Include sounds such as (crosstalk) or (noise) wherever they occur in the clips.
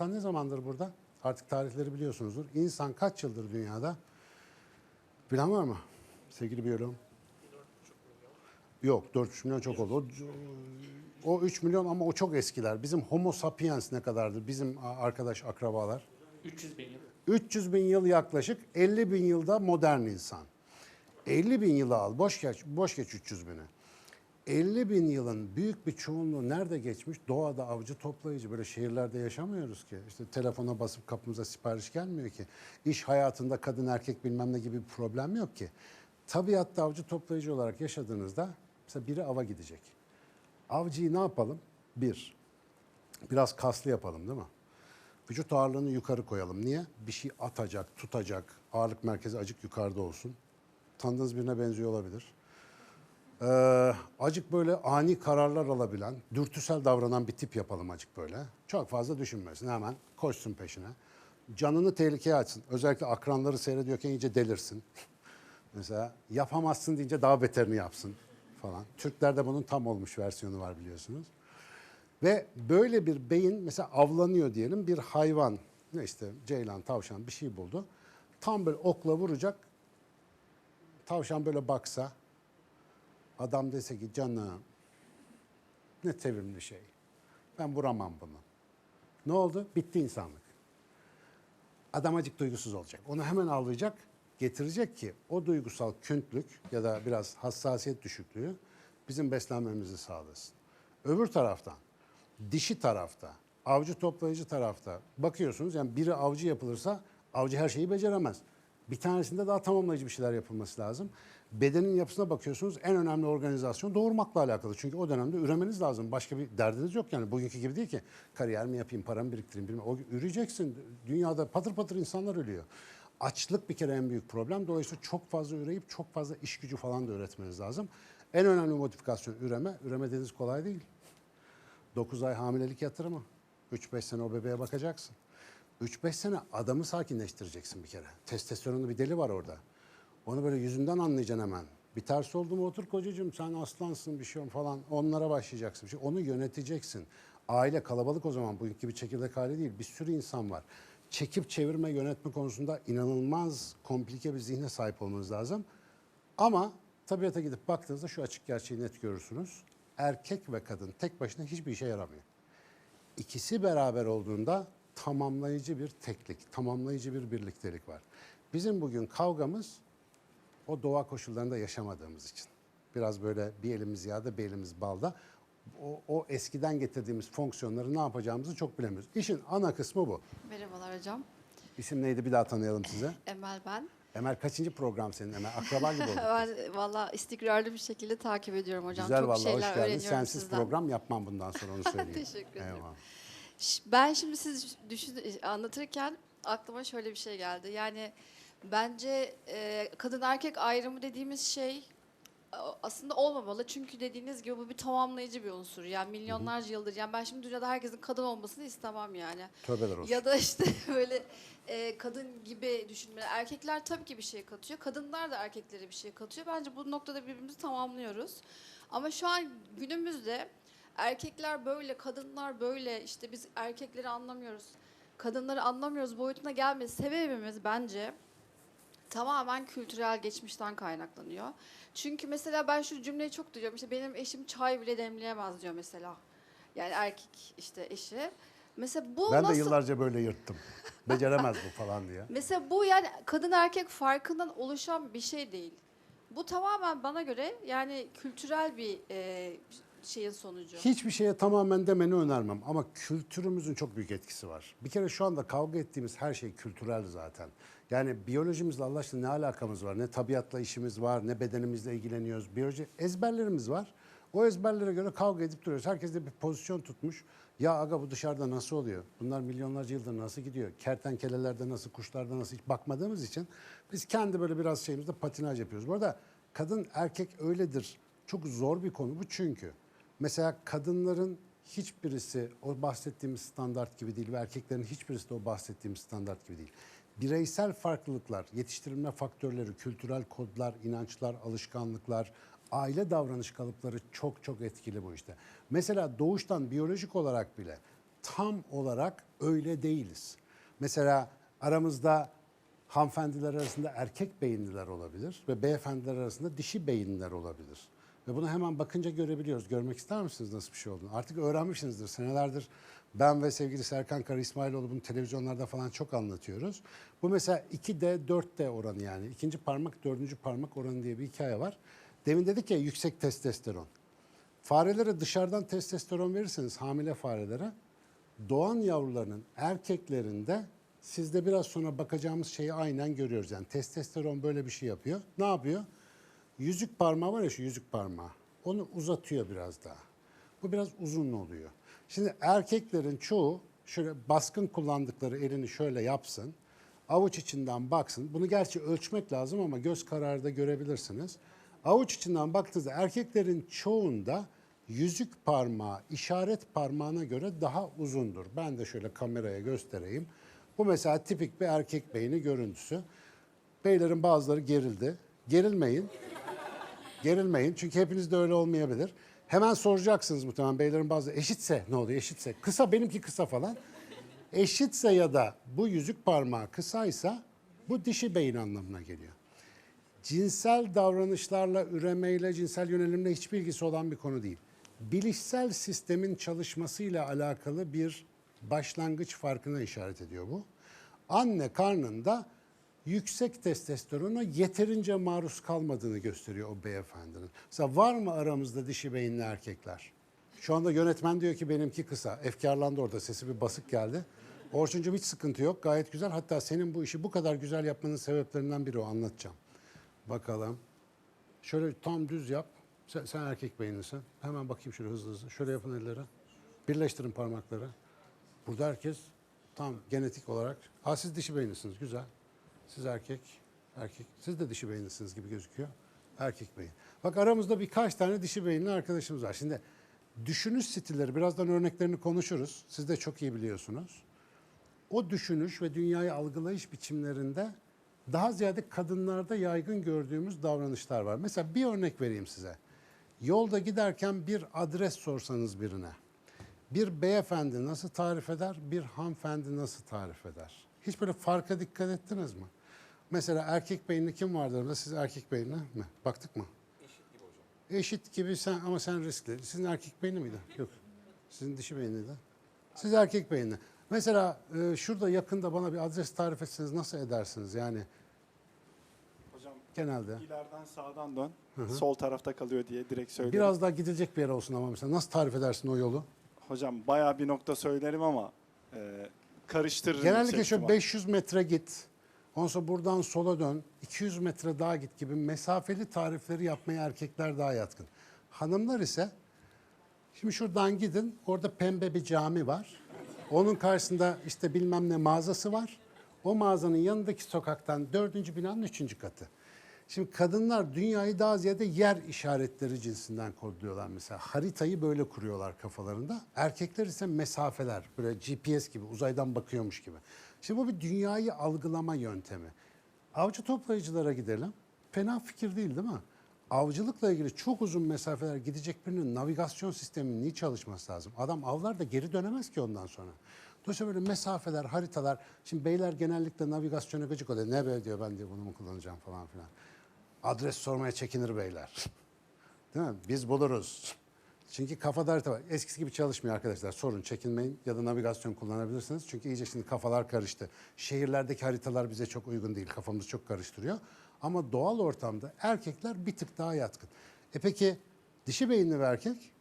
İnsan ne zamandır burada? Artık tarihleri biliyorsunuzdur. İnsan kaç yıldır dünyada? Bilen var mı? Sevgili biyologum. Yok 4 milyon çok oldu. O, o 3 milyon ama o çok eskiler. Bizim homo sapiens ne kadardır? Bizim arkadaş akrabalar. 300 bin yıl. 300 bin yıl yaklaşık 50 bin yılda modern insan. 50 bin yılı al boş geç, boş geç 300 bini. 50 bin yılın büyük bir çoğunluğu nerede geçmiş? Doğada avcı toplayıcı. Böyle şehirlerde yaşamıyoruz ki. İşte telefona basıp kapımıza sipariş gelmiyor ki. İş hayatında kadın erkek bilmem ne gibi bir problem yok ki. Tabiatta avcı toplayıcı olarak yaşadığınızda mesela biri ava gidecek. Avcıyı ne yapalım? Bir, biraz kaslı yapalım değil mi? Vücut ağırlığını yukarı koyalım. Niye? Bir şey atacak, tutacak, ağırlık merkezi acık yukarıda olsun. Tanıdığınız birine benziyor olabilir. Ee, acık böyle ani kararlar alabilen, dürtüsel davranan bir tip yapalım acık böyle. Çok fazla düşünmesin hemen koşsun peşine. Canını tehlikeye açsın. Özellikle akranları seyrediyorken iyice delirsin. (laughs) Mesela yapamazsın deyince daha beterini yapsın falan. Türklerde bunun tam olmuş versiyonu var biliyorsunuz. Ve böyle bir beyin mesela avlanıyor diyelim bir hayvan ne işte ceylan, tavşan bir şey buldu. Tam böyle okla vuracak. Tavşan böyle baksa adam dese ki canım ne sevimli şey. Ben vuramam bunu. Ne oldu? Bitti insanlık. Adam acık duygusuz olacak. Onu hemen avlayacak, getirecek ki o duygusal küntlük ya da biraz hassasiyet düşüklüğü bizim beslenmemizi sağlasın. Öbür taraftan, dişi tarafta, avcı toplayıcı tarafta bakıyorsunuz yani biri avcı yapılırsa avcı her şeyi beceremez. Bir tanesinde daha tamamlayıcı bir şeyler yapılması lazım. Bedenin yapısına bakıyorsunuz en önemli organizasyon doğurmakla alakalı. Çünkü o dönemde üremeniz lazım. Başka bir derdiniz yok yani. Bugünkü gibi değil ki kariyer mi yapayım, paramı biriktireyim. Bilmem. O üreceksin. Dünyada patır patır insanlar ölüyor. Açlık bir kere en büyük problem. Dolayısıyla çok fazla üreyip çok fazla iş gücü falan da üretmeniz lazım. En önemli modifikasyon üreme. Üreme dediğiniz kolay değil. 9 ay hamilelik yatırımı. 3-5 sene o bebeğe bakacaksın. 3-5 sene adamı sakinleştireceksin bir kere. Testosteronlu bir deli var orada. Onu böyle yüzünden anlayacaksın hemen. Bir ters oldu mu otur kocacığım sen aslansın bir şey falan. Onlara başlayacaksın. Bir şey. Onu yöneteceksin. Aile kalabalık o zaman bugünkü gibi çekirdek hali değil. Bir sürü insan var. Çekip çevirme yönetme konusunda inanılmaz komplike bir zihne sahip olmanız lazım. Ama tabiata gidip baktığınızda şu açık gerçeği net görürsünüz. Erkek ve kadın tek başına hiçbir işe yaramıyor. İkisi beraber olduğunda tamamlayıcı bir teklik, tamamlayıcı bir birliktelik var. Bizim bugün kavgamız o doğa koşullarında yaşamadığımız için. Biraz böyle bir elimiz yağda bir elimiz balda. O, o eskiden getirdiğimiz fonksiyonları ne yapacağımızı çok bilemiyoruz. İşin ana kısmı bu. Merhabalar hocam. İsim neydi bir daha tanıyalım size. Emel ben. Emel kaçıncı program senin Emel? Akraba gibi olduk. (laughs) Ben valla istikrarlı bir şekilde takip ediyorum hocam. Güzel Çok vallahi hoş geldin. Sensiz sizden. program yapmam bundan sonra onu (laughs) söyleyeyim. Teşekkür ederim. Eyvallah. Ben şimdi siz düşün, anlatırken aklıma şöyle bir şey geldi. Yani bence e, kadın erkek ayrımı dediğimiz şey aslında olmamalı. Çünkü dediğiniz gibi bu bir tamamlayıcı bir unsur. Yani milyonlarca yıldır. Yani ben şimdi dünyada herkesin kadın olmasını istemem yani. Tövbeler olsun. Ya da işte (laughs) böyle e, kadın gibi düşünmeler. Erkekler tabii ki bir şey katıyor. Kadınlar da erkeklere bir şey katıyor. Bence bu noktada birbirimizi tamamlıyoruz. Ama şu an günümüzde erkekler böyle, kadınlar böyle. işte biz erkekleri anlamıyoruz. Kadınları anlamıyoruz boyutuna gelmesi sebebimiz bence tamamen kültürel geçmişten kaynaklanıyor. Çünkü mesela ben şu cümleyi çok duyuyorum. İşte benim eşim çay bile demleyemez diyor mesela. Yani erkek işte eşi. Mesela bu Ben nasıl de yıllarca böyle yırttım. Beceremez bu falan diye. (laughs) Mesela bu yani kadın erkek farkından oluşan bir şey değil. Bu tamamen bana göre yani kültürel bir e, şeyin sonucu. Hiçbir şeye tamamen demeni önermem ama kültürümüzün çok büyük etkisi var. Bir kere şu anda kavga ettiğimiz her şey kültürel zaten. Yani biyolojimizle Allah aşkına ne alakamız var? Ne tabiatla işimiz var, ne bedenimizle ilgileniyoruz. Biyoloji ezberlerimiz var. O ezberlere göre kavga edip duruyoruz. Herkes de bir pozisyon tutmuş. Ya aga bu dışarıda nasıl oluyor? Bunlar milyonlarca yıldır nasıl gidiyor? Kertenkelelerde nasıl, kuşlarda nasıl hiç bakmadığımız için biz kendi böyle biraz şeyimizde patinaj yapıyoruz. Bu arada kadın erkek öyledir. Çok zor bir konu bu çünkü. Mesela kadınların hiçbirisi o bahsettiğimiz standart gibi değil ve erkeklerin hiçbirisi de o bahsettiğimiz standart gibi değil. Bireysel farklılıklar, yetiştirilme faktörleri, kültürel kodlar, inançlar, alışkanlıklar, aile davranış kalıpları çok çok etkili bu işte. Mesela doğuştan biyolojik olarak bile tam olarak öyle değiliz. Mesela aramızda hanımefendiler arasında erkek beyinliler olabilir ve beyefendiler arasında dişi beyinliler olabilir. Ve bunu hemen bakınca görebiliyoruz. Görmek ister misiniz nasıl bir şey olduğunu? Artık öğrenmişsinizdir. Senelerdir ben ve sevgili Serkan Kara İsmailoğlu bunu televizyonlarda falan çok anlatıyoruz. Bu mesela 2D 4D oranı yani. ikinci parmak dördüncü parmak oranı diye bir hikaye var. Demin dedik ya yüksek testosteron. Farelere dışarıdan testosteron verirseniz hamile farelere doğan yavrularının erkeklerinde sizde biraz sonra bakacağımız şeyi aynen görüyoruz. Yani testosteron böyle bir şey yapıyor. Ne yapıyor? Yüzük parmağı var ya şu yüzük parmağı. Onu uzatıyor biraz daha. Bu biraz uzun oluyor. Şimdi erkeklerin çoğu şöyle baskın kullandıkları elini şöyle yapsın. Avuç içinden baksın. Bunu gerçi ölçmek lazım ama göz kararı da görebilirsiniz. Avuç içinden baktığınızda erkeklerin çoğunda yüzük parmağı işaret parmağına göre daha uzundur. Ben de şöyle kameraya göstereyim. Bu mesela tipik bir erkek beyni görüntüsü. Beylerin bazıları gerildi. Gerilmeyin. Gerilmeyin çünkü hepiniz de öyle olmayabilir. Hemen soracaksınız muhtemelen beylerin bazı eşitse ne oluyor eşitse kısa benimki kısa falan. Eşitse ya da bu yüzük parmağı kısaysa bu dişi beyin anlamına geliyor. Cinsel davranışlarla, üremeyle, cinsel yönelimle hiçbir ilgisi olan bir konu değil. Bilişsel sistemin çalışmasıyla alakalı bir başlangıç farkına işaret ediyor bu. Anne karnında yüksek testosterona yeterince maruz kalmadığını gösteriyor o beyefendinin. Mesela var mı aramızda dişi beyinli erkekler? Şu anda yönetmen diyor ki benimki kısa. Efkarlandı orada sesi bir basık geldi. Orçuncuğum hiç sıkıntı yok gayet güzel. Hatta senin bu işi bu kadar güzel yapmanın sebeplerinden biri o anlatacağım. Bakalım. Şöyle tam düz yap. Sen, sen erkek beyinlisin. Hemen bakayım şöyle hızlı hızlı. Şöyle yapın elleri. Birleştirin parmakları. Burada herkes tam genetik olarak. Ha siz dişi beyinlisiniz. Güzel. Siz erkek. Erkek. Siz de dişi beyinlisiniz gibi gözüküyor. Erkek beyin. Bak aramızda birkaç tane dişi beyinli arkadaşımız var. Şimdi düşünüş stilleri birazdan örneklerini konuşuruz. Siz de çok iyi biliyorsunuz o düşünüş ve dünyayı algılayış biçimlerinde daha ziyade kadınlarda yaygın gördüğümüz davranışlar var. Mesela bir örnek vereyim size. Yolda giderken bir adres sorsanız birine. Bir beyefendi nasıl tarif eder, bir hanımefendi nasıl tarif eder? Hiç böyle farka dikkat ettiniz mi? Mesela erkek beyinli kim vardır aramızda? Siz erkek beyinli mi? Baktık mı? Eşit gibi hocam. Eşit gibi sen ama sen riskli. Sizin erkek beyinli miydi? Yok. Sizin dişi beyinliydi. Siz erkek beyinli. Mesela e, şurada yakında bana bir adres tarif etseniz nasıl edersiniz yani Hocam genelde? ileriden sağdan dön. Sol tarafta kalıyor diye direkt söylerim. Biraz daha gidilecek bir yer olsun ama mesela nasıl tarif edersin o yolu? Hocam bayağı bir nokta söylerim ama e, karıştırırım. Genellikle şöyle ihtimal. 500 metre git. Ondan sonra buradan sola dön. 200 metre daha git gibi mesafeli tarifleri yapmaya erkekler daha yatkın. Hanımlar ise şimdi şuradan gidin. Orada pembe bir cami var. Onun karşısında işte bilmem ne mağazası var. O mağazanın yanındaki sokaktan dördüncü binanın üçüncü katı. Şimdi kadınlar dünyayı daha ziyade yer işaretleri cinsinden kodluyorlar mesela. Haritayı böyle kuruyorlar kafalarında. Erkekler ise mesafeler, böyle GPS gibi uzaydan bakıyormuş gibi. Şimdi bu bir dünyayı algılama yöntemi. Avcı toplayıcılara gidelim. Fena fikir değil değil mi? Avcılıkla ilgili çok uzun mesafeler gidecek birinin navigasyon sisteminin iyi çalışması lazım. Adam avlar da geri dönemez ki ondan sonra. Dolayısıyla böyle mesafeler, haritalar. Şimdi beyler genellikle navigasyona gıcık oluyor. Ne be diyor ben diyor bunu mu kullanacağım falan filan. Adres sormaya çekinir beyler. (laughs) Değil mi? Biz buluruz. Çünkü kafada harita var. Eskisi gibi çalışmıyor arkadaşlar. Sorun çekinmeyin ya da navigasyon kullanabilirsiniz. Çünkü iyice şimdi kafalar karıştı. Şehirlerdeki haritalar bize çok uygun değil. Kafamızı çok karıştırıyor. Ama doğal ortamda erkekler bir tık daha yatkın. E peki dişi beyinli bir erkek?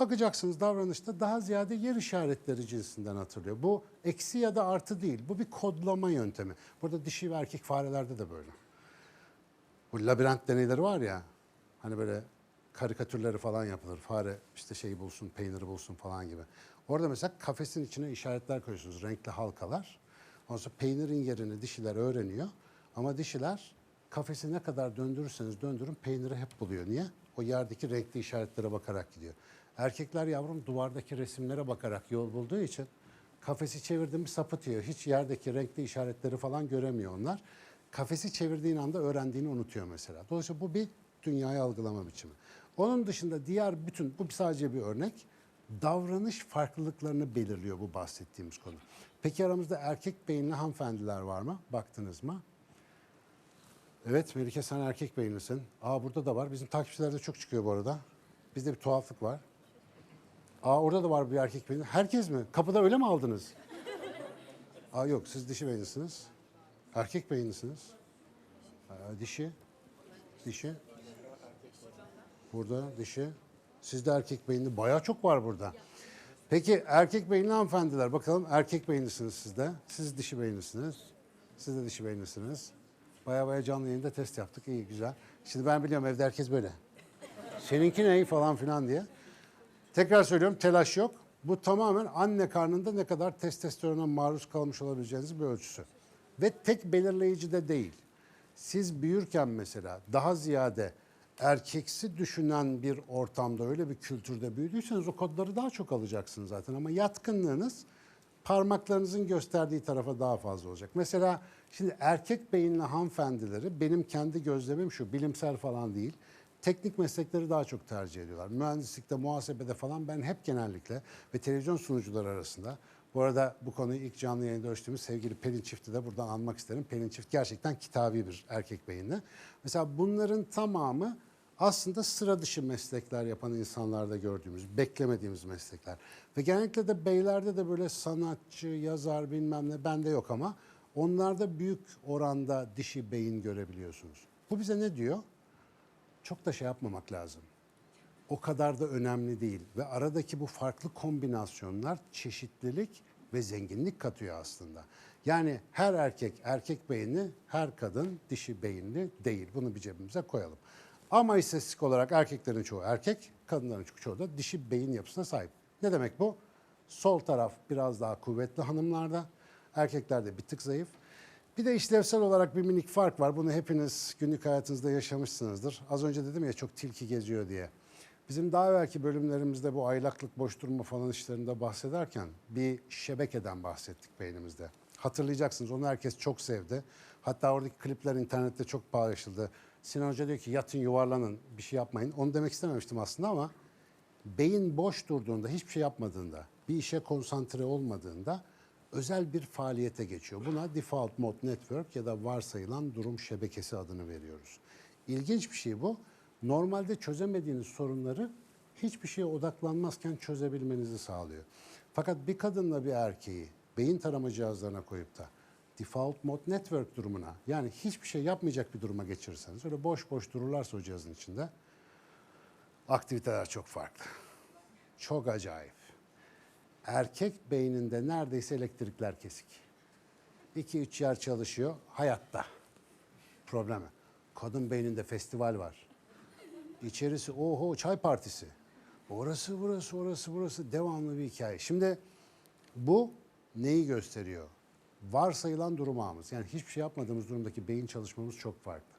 Bakacaksınız davranışta daha ziyade yer işaretleri cinsinden hatırlıyor. Bu eksi ya da artı değil. Bu bir kodlama yöntemi. Burada dişi ve erkek farelerde de böyle. Bu labirent deneyleri var ya. Hani böyle karikatürleri falan yapılır. Fare işte şeyi bulsun, peyniri bulsun falan gibi. Orada mesela kafesin içine işaretler koyuyorsunuz. Renkli halkalar. Ondan sonra peynirin yerini dişiler öğreniyor. Ama dişiler kafesi ne kadar döndürürseniz döndürün peyniri hep buluyor. Niye? O yerdeki renkli işaretlere bakarak gidiyor. Erkekler yavrum duvardaki resimlere bakarak yol bulduğu için kafesi çevirdiğimi sapıtıyor. Hiç yerdeki renkli işaretleri falan göremiyor onlar. Kafesi çevirdiğin anda öğrendiğini unutuyor mesela. Dolayısıyla bu bir dünyayı algılama biçimi. Onun dışında diğer bütün, bu sadece bir örnek. davranış farklılıklarını belirliyor bu bahsettiğimiz konu. Peki aramızda erkek beyinli hanımefendiler var mı? Baktınız mı? Evet Melike sen erkek beyinlisin. Aa burada da var. Bizim takipçilerde çok çıkıyor bu arada. Bizde bir tuhaflık var. Aa orada da var bir erkek beyinli. Herkes mi? Kapıda öyle mi aldınız? Aa yok siz dişi beyinlisiniz. Erkek beyinlisiniz. Aa, dişi. Dişi. Burada dişi. Sizde erkek beyinli bayağı çok var burada. Peki erkek beyinli hanımefendiler bakalım erkek beyinlisiniz siz de. Siz dişi beyinlisiniz. Siz de dişi beyinlisiniz. Baya baya canlı yayında test yaptık. İyi güzel. Şimdi ben biliyorum evde herkes böyle. Seninki ne falan filan diye. Tekrar söylüyorum telaş yok. Bu tamamen anne karnında ne kadar testosterona maruz kalmış olabileceğiniz bir ölçüsü. Ve tek belirleyici de değil. Siz büyürken mesela daha ziyade erkeksi düşünen bir ortamda öyle bir kültürde büyüdüyseniz o kodları daha çok alacaksınız zaten. Ama yatkınlığınız parmaklarınızın gösterdiği tarafa daha fazla olacak. Mesela şimdi erkek beyinli hanımefendileri benim kendi gözlemim şu bilimsel falan değil. Teknik meslekleri daha çok tercih ediyorlar. Mühendislikte, muhasebede falan ben hep genellikle ve televizyon sunucuları arasında bu arada bu konuyu ilk canlı yayında ölçtüğümüz sevgili Pelin Çift'i de buradan anmak isterim. Pelin Çift gerçekten kitabi bir erkek beyinli. Mesela bunların tamamı aslında sıra dışı meslekler yapan insanlarda gördüğümüz, beklemediğimiz meslekler. Ve genellikle de beylerde de böyle sanatçı, yazar bilmem ne bende yok ama onlarda büyük oranda dişi beyin görebiliyorsunuz. Bu bize ne diyor? Çok da şey yapmamak lazım o kadar da önemli değil. Ve aradaki bu farklı kombinasyonlar çeşitlilik ve zenginlik katıyor aslında. Yani her erkek erkek beyinli, her kadın dişi beyinli değil. Bunu bir cebimize koyalım. Ama istatistik olarak erkeklerin çoğu erkek, kadınların çoğu da dişi beyin yapısına sahip. Ne demek bu? Sol taraf biraz daha kuvvetli hanımlarda, erkeklerde bir tık zayıf. Bir de işlevsel olarak bir minik fark var. Bunu hepiniz günlük hayatınızda yaşamışsınızdır. Az önce dedim ya çok tilki geziyor diye. Bizim daha evvelki bölümlerimizde bu aylaklık, boş durma falan işlerinde bahsederken bir şebekeden bahsettik beynimizde. Hatırlayacaksınız onu herkes çok sevdi. Hatta oradaki klipler internette çok paylaşıldı. Sinan Hoca diyor ki yatın yuvarlanın bir şey yapmayın. Onu demek istememiştim aslında ama beyin boş durduğunda, hiçbir şey yapmadığında, bir işe konsantre olmadığında özel bir faaliyete geçiyor. Buna default mode network ya da varsayılan durum şebekesi adını veriyoruz. İlginç bir şey bu. Normalde çözemediğiniz sorunları hiçbir şeye odaklanmazken çözebilmenizi sağlıyor. Fakat bir kadınla bir erkeği beyin tarama cihazlarına koyup da default mode network durumuna yani hiçbir şey yapmayacak bir duruma geçirirseniz öyle boş boş dururlarsa o cihazın içinde aktiviteler çok farklı. Çok acayip. Erkek beyninde neredeyse elektrikler kesik. 2-3 yer çalışıyor hayatta. Problemi. Kadın beyninde festival var. İçerisi oho çay partisi. Orası burası orası burası devamlı bir hikaye. Şimdi bu neyi gösteriyor? Varsayılan durum ağımız. Yani hiçbir şey yapmadığımız durumdaki beyin çalışmamız çok farklı.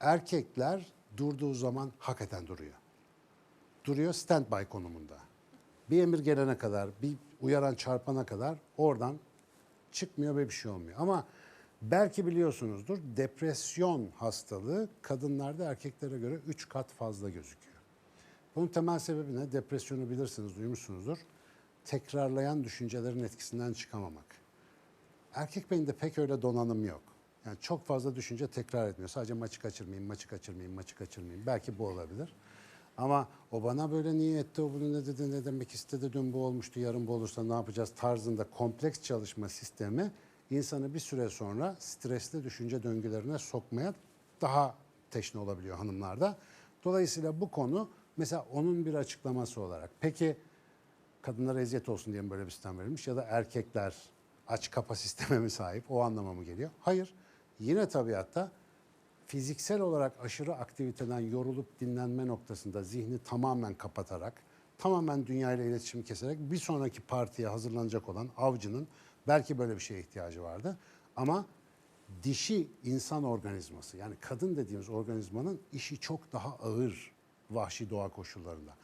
Erkekler durduğu zaman hakikaten duruyor. Duruyor standby konumunda. Bir emir gelene kadar, bir uyaran çarpana kadar oradan çıkmıyor ve bir şey olmuyor. Ama belki biliyorsunuzdur depresyon hastalığı kadınlarda erkeklere göre 3 kat fazla gözüküyor. Bunun temel sebebi ne? Depresyonu bilirsiniz, duymuşsunuzdur. Tekrarlayan düşüncelerin etkisinden çıkamamak. Erkek beyinde pek öyle donanım yok. Yani çok fazla düşünce tekrar etmiyor. Sadece maçı kaçırmayayım, maçı kaçırmayayım, maçı kaçırmayayım. Belki bu olabilir. Ama o bana böyle niye etti, o bunu ne dedi, ne demek istedi, dün bu olmuştu, yarın bu olursa ne yapacağız tarzında kompleks çalışma sistemi insanı bir süre sonra stresli düşünce döngülerine sokmaya daha teşne olabiliyor hanımlarda. Dolayısıyla bu konu mesela onun bir açıklaması olarak. Peki kadınlara eziyet olsun diye mi böyle bir sistem verilmiş ya da erkekler aç kapa (laughs) sisteme mi sahip o anlama mı geliyor? Hayır. Yine tabiatta fiziksel olarak aşırı aktiviteden yorulup dinlenme noktasında zihni tamamen kapatarak, tamamen dünyayla iletişimi keserek bir sonraki partiye hazırlanacak olan avcının belki böyle bir şeye ihtiyacı vardı. Ama dişi insan organizması yani kadın dediğimiz organizmanın işi çok daha ağır vahşi doğa koşullarında.